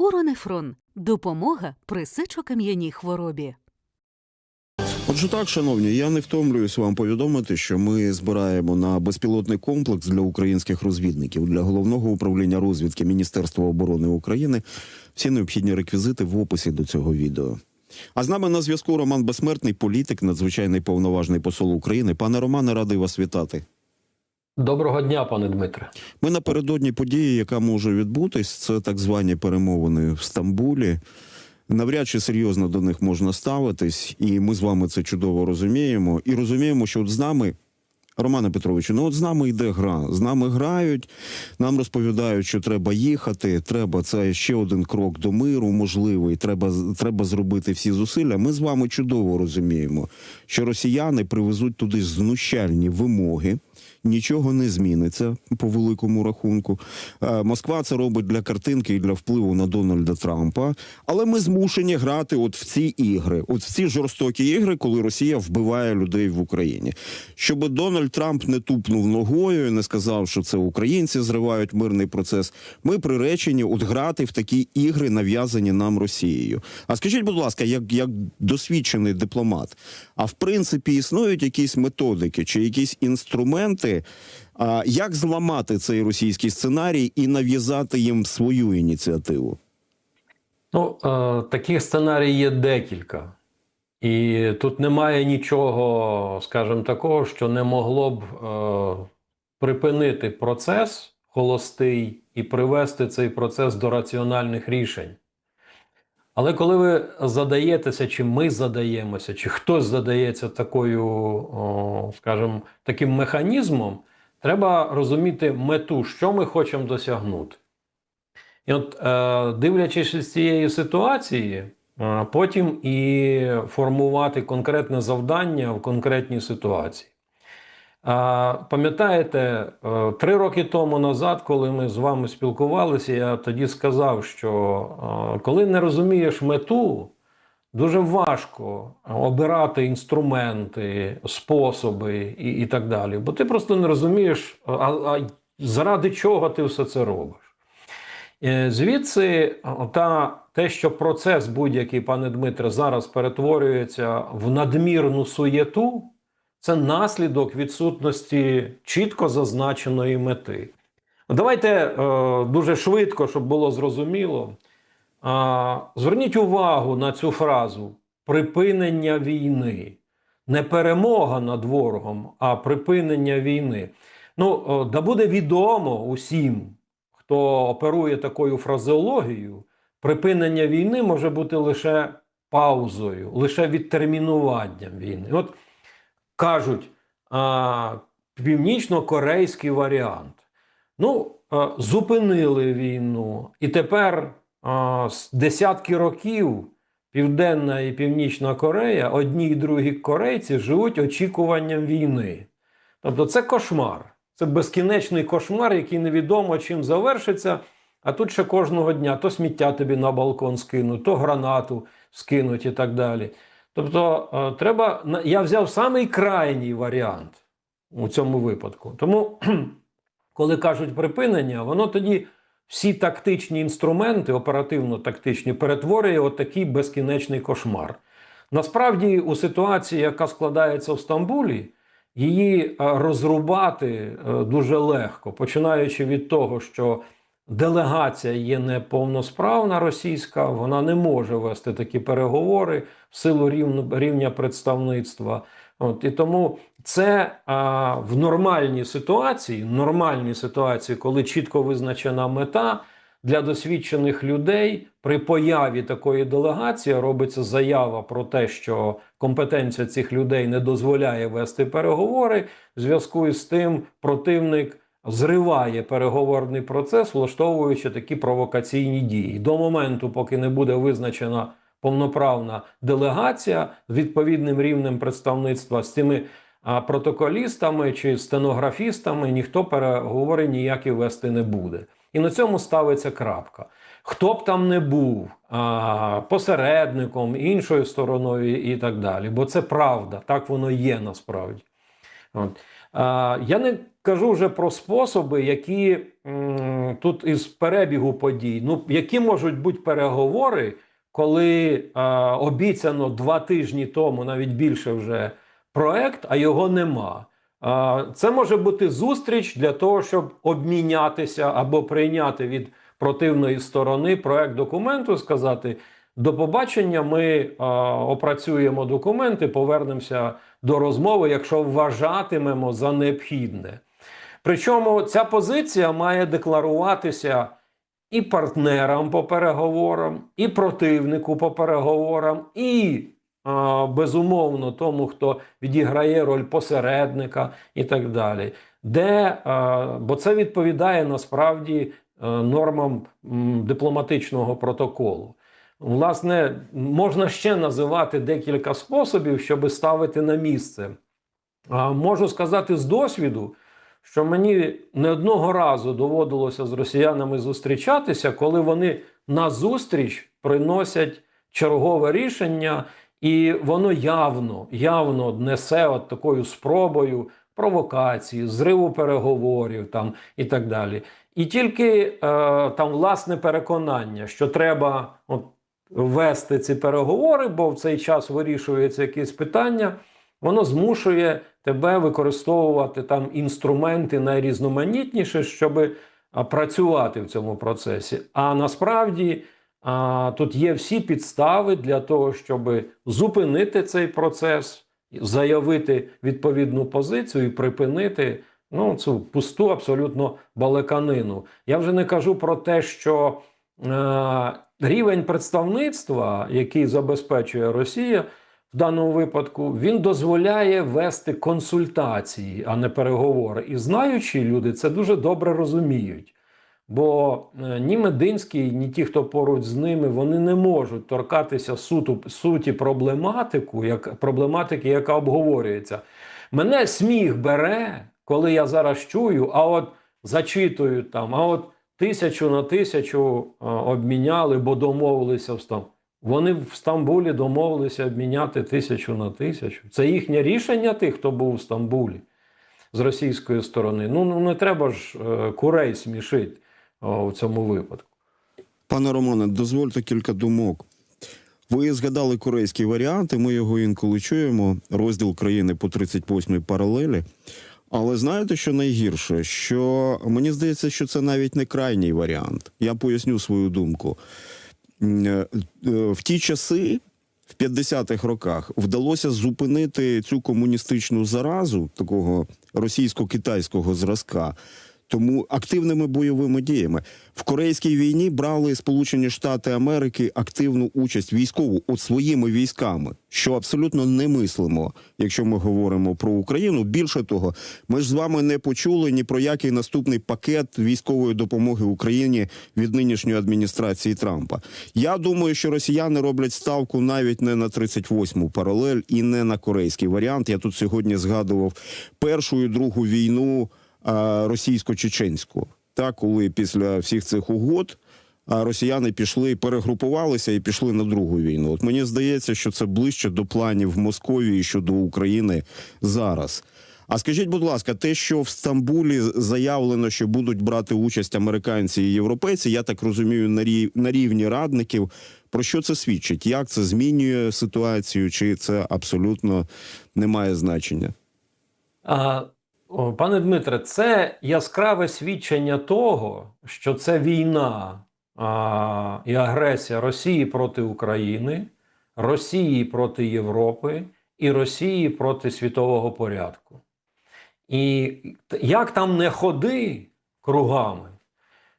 Уронефрон допомога при сечокам'яній хворобі. Отже, так, шановні, я не втомлююсь вам повідомити, що ми збираємо на безпілотний комплекс для українських розвідників для головного управління розвідки Міністерства оборони України. Всі необхідні реквізити в описі до цього відео. А з нами на зв'язку Роман Безсмертний, політик, надзвичайний повноважний посол України. Пане Романе, радий вас вітати. Доброго дня, пане Дмитре. Ми напередодні події, яка може відбутись, це так звані перемовини в Стамбулі. Навряд чи серйозно до них можна ставитись, і ми з вами це чудово розуміємо. І розуміємо, що от з нами, Романе Петровичу, ну от з нами йде гра. З нами грають, нам розповідають, що треба їхати. Треба це ще один крок до миру, можливий. Треба треба зробити всі зусилля. Ми з вами чудово розуміємо, що росіяни привезуть туди знущальні вимоги. Нічого не зміниться по великому рахунку. Е, Москва це робить для картинки і для впливу на Дональда Трампа. Але ми змушені грати от в ці ігри, от в ці жорстокі ігри, коли Росія вбиває людей в Україні. Щоб Дональд Трамп не тупнув ногою і не сказав, що це українці зривають мирний процес. Ми приречені от грати в такі ігри, нав'язані нам Росією. А скажіть, будь ласка, як, як досвідчений дипломат, а в принципі існують якісь методики чи якісь інструменти, а, як зламати цей російський сценарій і нав'язати їм свою ініціативу? Ну, е, таких сценарій є декілька. І тут немає нічого, скажімо, такого, що не могло б е, припинити процес холостий і привести цей процес до раціональних рішень. Але коли ви задаєтеся, чи ми задаємося, чи хтось задається такою, скажімо, таким механізмом, треба розуміти мету, що ми хочемо досягнути. І от, е, дивлячись з цієї ситуації, е, потім і формувати конкретне завдання в конкретній ситуації. Пам'ятаєте, е, три роки тому назад, коли ми з вами спілкувалися, я тоді сказав, що е, коли не розумієш мету, дуже важко обирати інструменти, способи і, і так далі. Бо ти просто не розумієш, а, а заради чого ти все це робиш. Е, Звідси, та, те, що процес будь-який, пане Дмитре, зараз перетворюється в надмірну суєту, це наслідок відсутності чітко зазначеної мети. Давайте е, дуже швидко, щоб було зрозуміло. Е, зверніть увагу на цю фразу припинення війни. Не перемога над ворогом, а припинення війни. Ну, е, да буде відомо усім, хто оперує такою фразеологією, припинення війни може бути лише паузою, лише відтермінуванням війни. От кажуть, північно-корейський варіант. Ну, зупинили війну, і тепер з десятки років Південна і Північна Корея, одні і другі корейці живуть очікуванням війни. Тобто це кошмар. Це безкінечний кошмар, який невідомо чим завершиться. А тут ще кожного дня то сміття тобі на балкон скинуть, то гранату скинуть і так далі. Тобто, е, треба. Я взяв самий крайній варіант у цьому випадку. Тому, коли кажуть припинення, воно тоді всі тактичні інструменти, оперативно-тактичні, перетворює в такий безкінечний кошмар. Насправді, у ситуації, яка складається в Стамбулі, її е, розрубати е, дуже легко, починаючи від того, що делегація є неповносправна російська, вона не може вести такі переговори в силу рівня представництва. От і тому це а, в нормальній ситуації, нормальній ситуації, коли чітко визначена мета для досвідчених людей при появі такої делегації робиться заява про те, що компетенція цих людей не дозволяє вести переговори. В зв'язку із тим противник зриває переговорний процес, влаштовуючи такі провокаційні дії до моменту, поки не буде визначена повноправна делегація з відповідним рівнем представництва з цими протоколістами чи стенографістами, ніхто переговори ніякі вести не буде. І на цьому ставиться крапка. Хто б там не був а, посередником, іншою стороною і так далі. Бо це правда, так воно є насправді. От. А, Я не кажу вже про способи, які тут із перебігу подій. Ну, які можуть бути переговори, коли а, обіцяно два тижні тому, навіть більше вже проект, а його нема. А, Це може бути зустріч для того, щоб обмінятися або прийняти від противної сторони проект документу, сказати. До побачення ми а, опрацюємо документи, повернемося до розмови, якщо вважатимемо за необхідне. Причому ця позиція має декларуватися і партнерам по переговорам, і противнику по переговорам, і безумовно тому, хто відіграє роль посередника і так далі. Де, бо це відповідає насправді е, нормам дипломатичного протоколу. Власне, можна ще називати декілька способів, щоб ставити на місце. Можу сказати з досвіду, що мені не одного разу доводилося з росіянами зустрічатися, коли вони на зустріч приносять чергове рішення, і воно явно, явно несе от такою спробою провокації, зриву переговорів там і так далі. І тільки е, там власне переконання, що треба от, вести ці переговори, бо в цей час вирішується якісь питання, воно змушує тебе використовувати там інструменти найрізноманітніші, щоб працювати в цьому процесі. А насправді а, тут є всі підстави для того, щоб зупинити цей процес, заявити відповідну позицію і припинити ну, цю пусту абсолютно балаканину. Я вже не кажу про те, що е, рівень представництва, який забезпечує Росія, в даному випадку він дозволяє вести консультації, а не переговори. І знаючі люди це дуже добре розуміють. Бо е, ні Мединський, ні ті, хто поруч з ними, вони не можуть торкатися суту, суті проблематику, як, проблематики, яка обговорюється. Мене сміх бере, коли я зараз чую, а от зачитую там, а от тисячу на тисячу е, обміняли, бо домовилися в Стамбулі. Вони в Стамбулі домовилися обміняти тисячу на тисячу. Це їхнє рішення тих, хто був в Стамбулі з російської сторони. Ну, ну не треба ж е, курей смішити в цьому випадку. Пане Романе, дозвольте кілька думок. Ви згадали корейський варіант, і ми його інколи чуємо. Розділ країни по 38-й паралелі. Але знаєте, що найгірше? Що мені здається, що це навіть не крайній варіант. Я поясню свою думку. Е, е, В ті часи, в 50-х роках, вдалося зупинити цю комуністичну заразу такого російсько-китайського зразка. Тому активними бойовими діями в корейській війні брали Сполучені Штати Америки активну участь військову от своїми військами, що абсолютно немислимо, якщо ми говоримо про Україну. Більше того, ми ж з вами не почули ні про який наступний пакет військової допомоги Україні від нинішньої адміністрації Трампа. Я думаю, що росіяни роблять ставку навіть не на 38-му паралель і не на корейський варіант. Я тут сьогодні згадував першу і другу війну російсько-чеченську. Так, коли після всіх цих угод росіяни пішли, перегрупувалися і пішли на другу війну. От мені здається, що це ближче до планів Московії щодо України зараз. А скажіть, будь ласка, те, що в Стамбулі заявлено, що будуть брати участь американці і європейці, я так розумію, на рівні радників. Про що це свідчить? Як це змінює ситуацію? Чи це абсолютно не має значення? А, пане Дмитре, це яскраве свідчення того, що це війна а, і агресія Росії проти України, Росії проти Європи і Росії проти світового порядку. І як там не ходи кругами,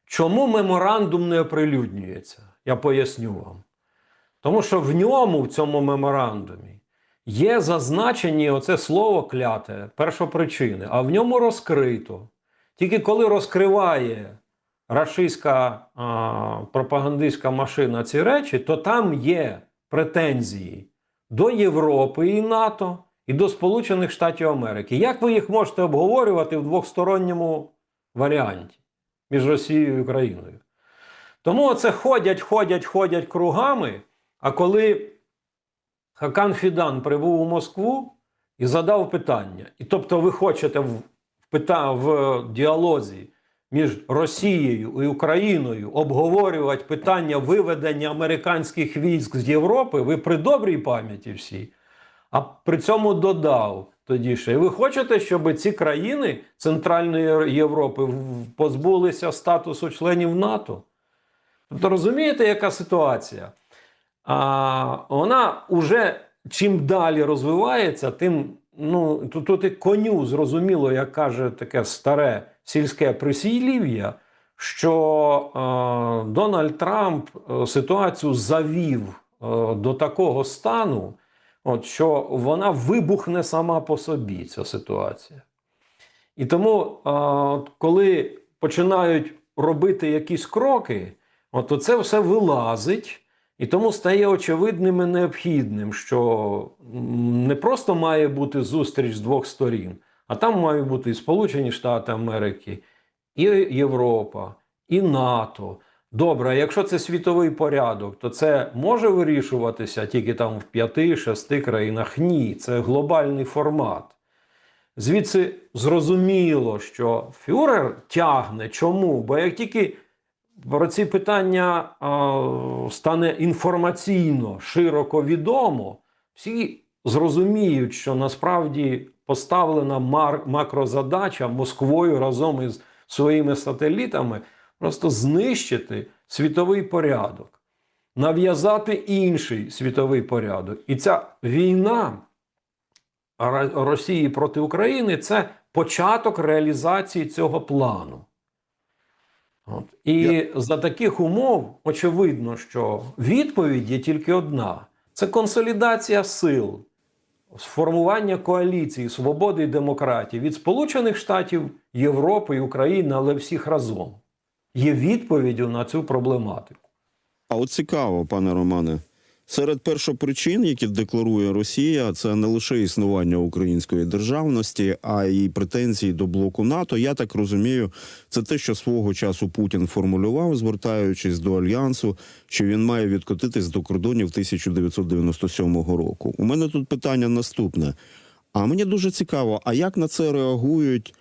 чому меморандум не оприлюднюється? Я поясню вам. Тому що в ньому, в цьому меморандумі, є зазначені оце слово кляте, першопричини, а в ньому розкрито. Тільки коли розкриває рашистська пропагандистська машина ці речі, то там є претензії до Європи і НАТО, і до Сполучених Штатів Америки. Як ви їх можете обговорювати в двосторонньому варіанті між Росією і Україною? Тому оце ходять, ходять, ходять кругами. А коли Хакан Фідан прибув у Москву і задав питання, і тобто ви хочете в пита в діалозі між Росією і Україною обговорювати питання виведення американських військ з Європи, ви при добрій пам'яті всі. А при цьому додав тоді ще. І ви хочете, щоб ці країни Центральної Європи позбулися статусу членів НАТО? Тобто розумієте, яка ситуація? А, вона вже чим далі розвивається, тим ну, тут, тут і коню зрозуміло, як каже таке старе сільське присілів'я, що е, Дональд Трамп е, ситуацію завів е, до такого стану, от, що вона вибухне сама по собі, ця ситуація. І тому, е, коли починають робити якісь кроки, от, то це все вилазить. І тому стає очевидним і необхідним, що не просто має бути зустріч з двох сторін, а там мають бути і Сполучені Штати Америки, і Європа, і НАТО. Добре, а якщо це світовий порядок, то це може вирішуватися тільки там в п'яти-шести країнах? Ні, це глобальний формат. Звідси зрозуміло, що фюрер тягне. Чому? Бо як тільки про ці питання стане інформаційно широко відомо, всі зрозуміють, що насправді поставлена макрозадача Москвою разом із своїми сателітами просто знищити світовий порядок, нав'язати інший світовий порядок. І ця війна Росії проти України це початок реалізації цього плану. От. І за таких умов очевидно, що відповідь є тільки одна: це консолідація сил, сформування коаліції свободи і демократії від Сполучених Штатів, Європи і України, але всіх разом. Є відповіддю на цю проблематику. А от цікаво, пане Романе. Серед першопричин, які декларує Росія, це не лише існування української державності, а й претензії до блоку НАТО. Я так розумію, це те, що свого часу Путін формулював, звертаючись до альянсу, що він має відкотитись до кордонів 1997 року. У мене тут питання наступне. А мені дуже цікаво, а як на це реагують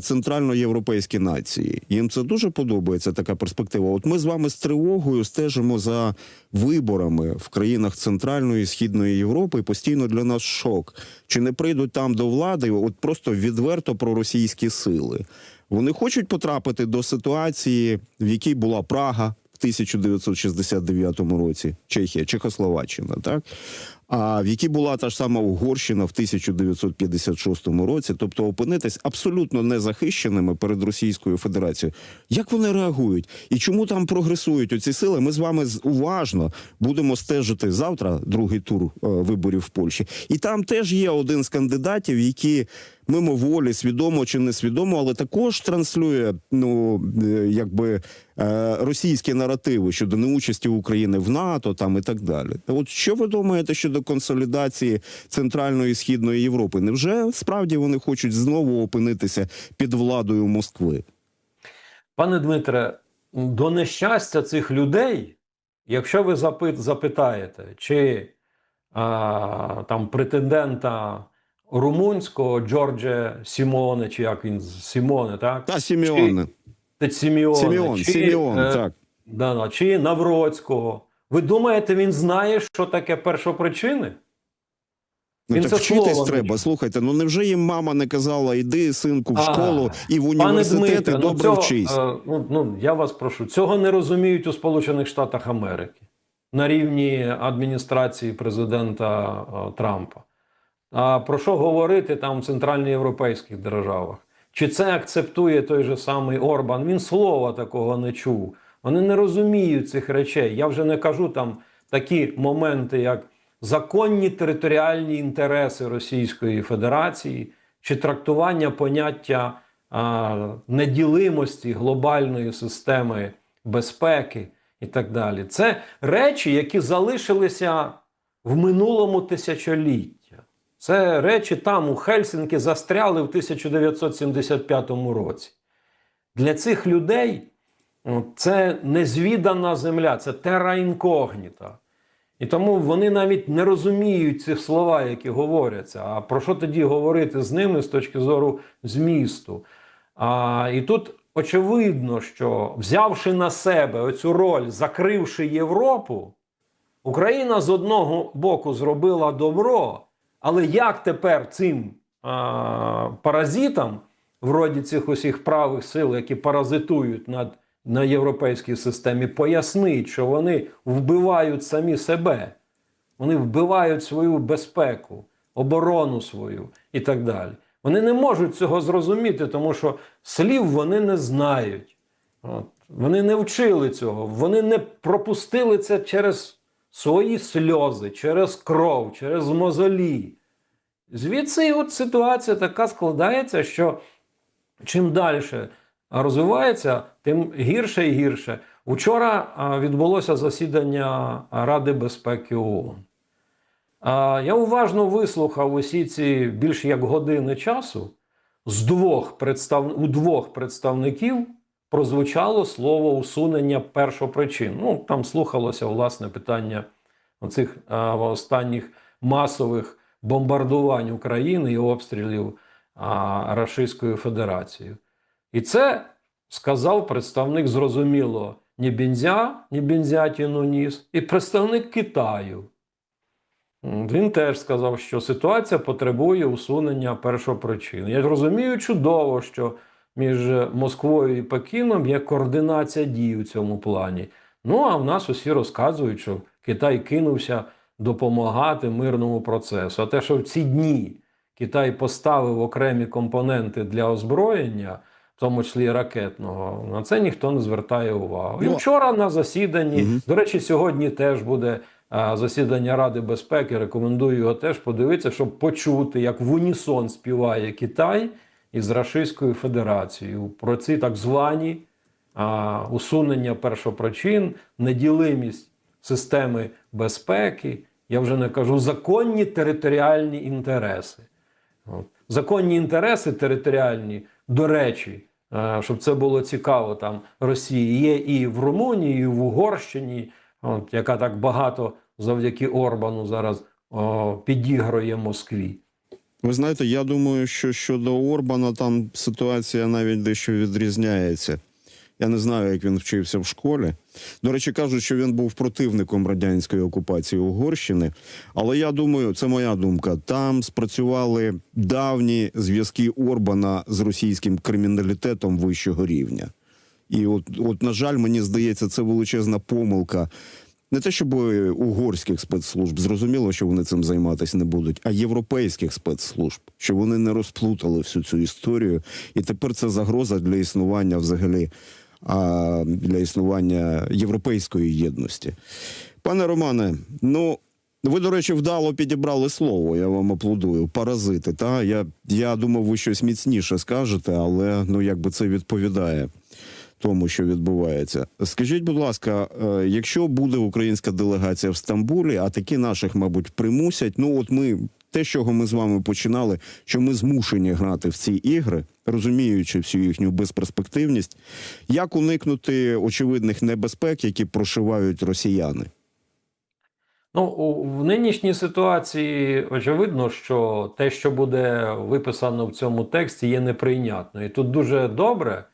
центральноєвропейські нації? Їм це дуже подобається така перспектива. От ми з вами з тривогою стежимо за виборами в країнах Центральної і Східної Європи. І постійно для нас шок. Чи не прийдуть там до влади? От просто відверто проросійські сили. Вони хочуть потрапити до ситуації, в якій була Прага в 1969 році, Чехія, Чехословаччина, так а в якій була та ж сама Угорщина в 1956 році, тобто опинитись абсолютно незахищеними перед Російською Федерацією. Як вони реагують і чому там прогресують оці сили? Ми з вами уважно будемо стежити завтра. Другий тур е, виборів в Польщі, і там теж є один з кандидатів, які мимоволі, свідомо чи несвідомо, але також транслює ну е, якби е, російські наративи щодо неучасті України в НАТО там і так далі. От що ви думаєте щодо консолідації Центральної і Східної Європи? Невже справді вони хочуть знову опинитися під владою Москви? Пане Дмитре, до нещастя цих людей, якщо ви запит, запитаєте, чи а, там претендента румунського Джорджа Сімоне, чи як він Сімоне, так? Та Сімеон, Чи, Сіміоне, Сімеон, чи, Сімеон, е, так. Да, да, чи Навроцького. Ви думаєте, він знає, що таке першопричини? Ну, так вчитись треба. Слухайте, ну невже їм мама не казала, іди, синку, в школу і в Пане університет, і Дмитре, ну, добре цього, вчись. е, ну, ну, я вас прошу, цього не розуміють у Сполучених Штатах Америки на рівні адміністрації президента е, Трампа. А про що говорити там в центральноєвропейських державах? Чи це акцептує той же самий Орбан? Він слова такого не чув. Вони не розуміють цих речей. Я вже не кажу там такі моменти, як законні територіальні інтереси Російської Федерації, чи трактування поняття а, неділимості глобальної системи безпеки і так далі. Це речі, які залишилися в минулому тисячолітті. Це речі там у Хельсінкі застряли в 1975 році. Для цих людей це незвідана земля, це тера інкогніта. І тому вони навіть не розуміють ці слова, які говоряться. А про що тоді говорити з ними з точки зору змісту? А, і тут очевидно, що взявши на себе оцю роль, закривши Європу, Україна з одного боку зробила добро, але як тепер цим а, паразитам, вроді цих усіх правих сил, які паразитують над, на європейській системі, пояснить, що вони вбивають самі себе, вони вбивають свою безпеку, оборону свою і так далі. Вони не можуть цього зрозуміти, тому що слів вони не знають. От. Вони не вчили цього, вони не пропустили це через свої сльози, через кров, через мозолі. Звідси і от ситуація така складається, що чим далі розвивається, тим гірше і гірше. Учора відбулося засідання Ради безпеки ООН. Я уважно вислухав усі ці більш як години часу. З двох представ... У двох представників прозвучало слово усунення першопричин. Ну, там слухалося власне питання оцих останніх масових бомбардувань України і обстрілів а, Рашистською Федерацією. І це сказав представник, зрозуміло, ні Бензя, ні Бензятіну ніс, і представник Китаю. Він теж сказав, що ситуація потребує усунення першопричин. Я розумію чудово, що між Москвою і Пекіном є координація дій у цьому плані. Ну а в нас усі розказують, що Китай кинувся допомагати мирному процесу. А те, що в ці дні Китай поставив окремі компоненти для озброєння, в тому числі ракетного, на це ніхто не звертає увагу. І Ну, вчора на засіданні, Мгм. до речі, сьогодні теж буде а, засідання Ради безпеки. Рекомендую його теж подивитися, щоб почути, як в унісон співає Китай із Рашистською Федерацією про ці так звані а, усунення першопричин, неділимість системи безпеки. Я вже не кажу законні територіальні інтереси. От. Законні інтереси територіальні, до речі, е, щоб це було цікаво там Росії, є і в Румунії, і в Угорщині, от, яка так багато завдяки Орбану зараз о, підігрує Москві. Ви знаєте, я думаю, що щодо Орбана там ситуація навіть дещо відрізняється. Я не знаю, як він вчився в школі. До речі, кажуть, що він був противником радянської окупації Угорщини. Але я думаю, це моя думка. Там спрацювали давні зв'язки Орбана з російським криміналітетом вищого рівня. І от, от, на жаль, мені здається, це величезна помилка. Не те, щоб угорських спецслужб зрозуміло, що вони цим займатися не будуть, а європейських спецслужб, що вони не розплутали всю цю історію, і тепер це загроза для існування взагалі а, для існування європейської єдності. Пане Романе, ну ви, до речі, вдало підібрали слово. Я вам аплодую. Паразити. Та я, я думав, ви щось міцніше скажете, але ну якби це відповідає тому, що відбувається. Скажіть, будь ласка, е, якщо буде українська делегація в Стамбулі, а такі наших, мабуть, примусять. Ну, от ми те, з чого ми з вами починали, що ми змушені грати в ці ігри, розуміючи всю їхню безперспективність, як уникнути очевидних небезпек, які прошивають росіяни? Ну, в нинішній ситуації очевидно, що те, що буде виписано в цьому тексті, є неприйнятно. І тут дуже добре,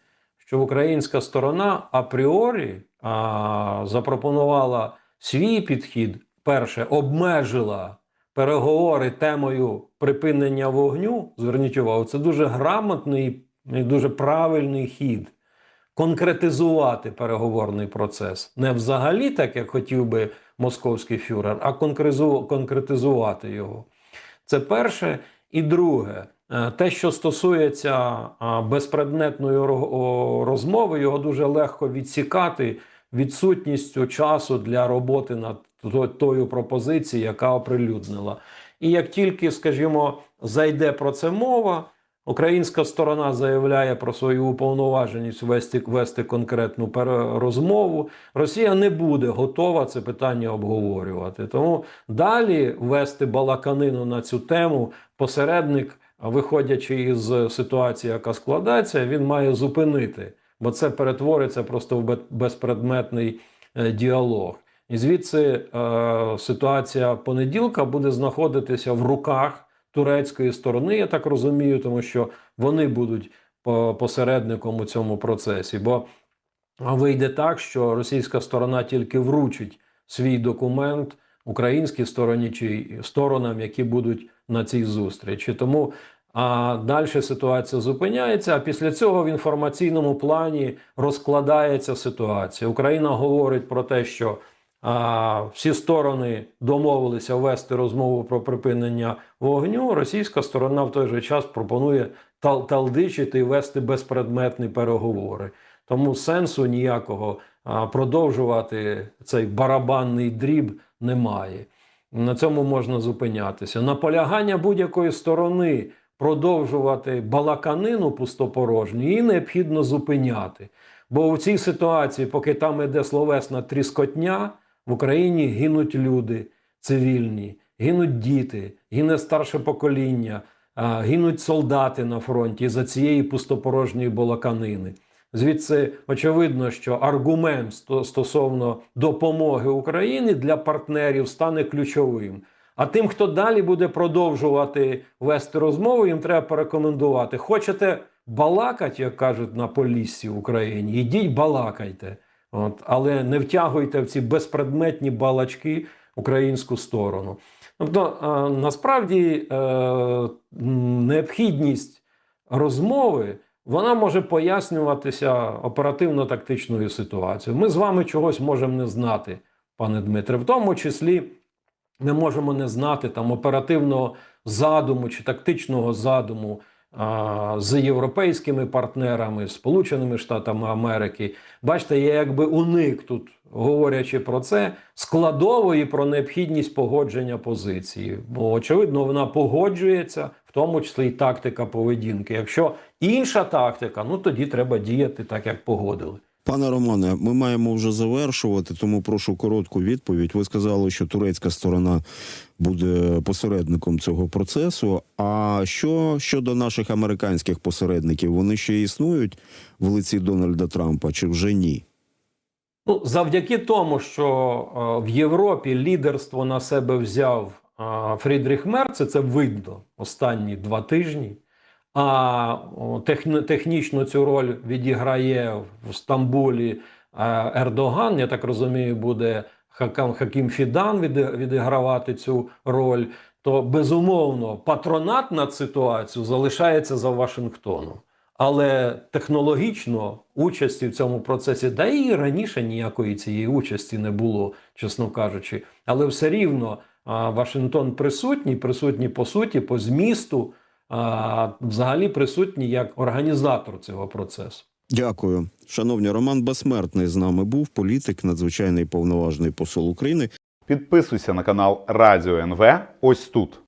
що українська сторона апріорі а, запропонувала свій підхід. Перше, обмежила переговори темою припинення вогню. Зверніть увагу, це дуже грамотний і дуже правильний хід конкретизувати переговорний процес. Не взагалі, так як хотів би московський фюрер, а конкретизувати його. Це перше. І друге, те, що стосується безпредметної розмови, його дуже легко відсікати відсутністю часу для роботи над тою пропозицією, яка оприлюднила. І як тільки, скажімо, зайде про це мова, Українська сторона заявляє про свою уповноваженість вести, вести конкретну розмову. Росія не буде готова це питання обговорювати. Тому далі вести балаканину на цю тему посередник, виходячи із ситуації, яка складається, він має зупинити, бо це перетвориться просто в безпредметний е, діалог. І звідси е, ситуація понеділка буде знаходитися в руках турецької сторони, я так розумію, тому що вони будуть посередником у цьому процесі. Бо вийде так, що російська сторона тільки вручить свій документ українській стороні чи сторонам, які будуть на цій зустрічі. Тому а далі ситуація зупиняється. А після цього в інформаційному плані розкладається ситуація. Україна говорить про те, що а, всі сторони домовилися вести розмову про припинення вогню. Російська сторона в той же час пропонує тал- талдичити і вести безпредметні переговори. Тому сенсу ніякого а, продовжувати цей барабанний дріб немає. На цьому можна зупинятися. Наполягання будь-якої сторони продовжувати балаканину пустопорожню її необхідно зупиняти. Бо у цій ситуації, поки там іде словесна тріскотня, в Україні гинуть люди цивільні, гинуть діти, гине старше покоління, гинуть солдати на фронті за цієї пустопорожньої балаканини. Звідси очевидно, що аргумент стосовно допомоги Україні для партнерів стане ключовим. А тим, хто далі буде продовжувати вести розмову, їм треба порекомендувати. Хочете балакати, як кажуть на Поліссі в Україні, ідіть балакайте. От, але не втягуйте в ці безпредметні балачки українську сторону. Тобто, насправді е, необхідність розмови вона може пояснюватися оперативно-тактичною ситуацією. Ми з вами чогось можемо не знати, пане Дмитре, в тому числі ми можемо не знати там оперативного задуму чи тактичного задуму а, з європейськими партнерами, Сполученими Штатами Америки. Бачите, я якби уник тут, говорячи про це, складової про необхідність погодження позиції. Бо очевидно, вона погоджується, в тому числі і тактика поведінки. Якщо інша тактика, ну тоді треба діяти так, як погодили. Пане Романе, ми маємо вже завершувати, тому прошу коротку відповідь. Ви сказали, що турецька сторона буде посередником цього процесу. А що щодо наших американських посередників, вони ще існують в лиці Дональда Трампа чи вже ні? Ну, завдяки тому, що е, в Європі лідерство на себе взяв Фрідріх Мерц, це видно останні два тижні. А технічно цю роль відіграє в Стамбулі е, Ердоган. Я так розумію, буде Хакам Фідан відігравати цю роль. То безумовно патронат над ситуацією залишається за Вашингтоном. Але технологічно участі в цьому процесі, да і раніше ніякої цієї участі не було, чесно кажучи. Але все рівно Вашингтон присутній, присутній по суті, по змісту, взагалі присутній як організатор цього процесу. Дякую, шановні. Роман Безсмертний з нами був політик, надзвичайний повноважний посол України. Підписуйся на канал Радіо НВ ось тут.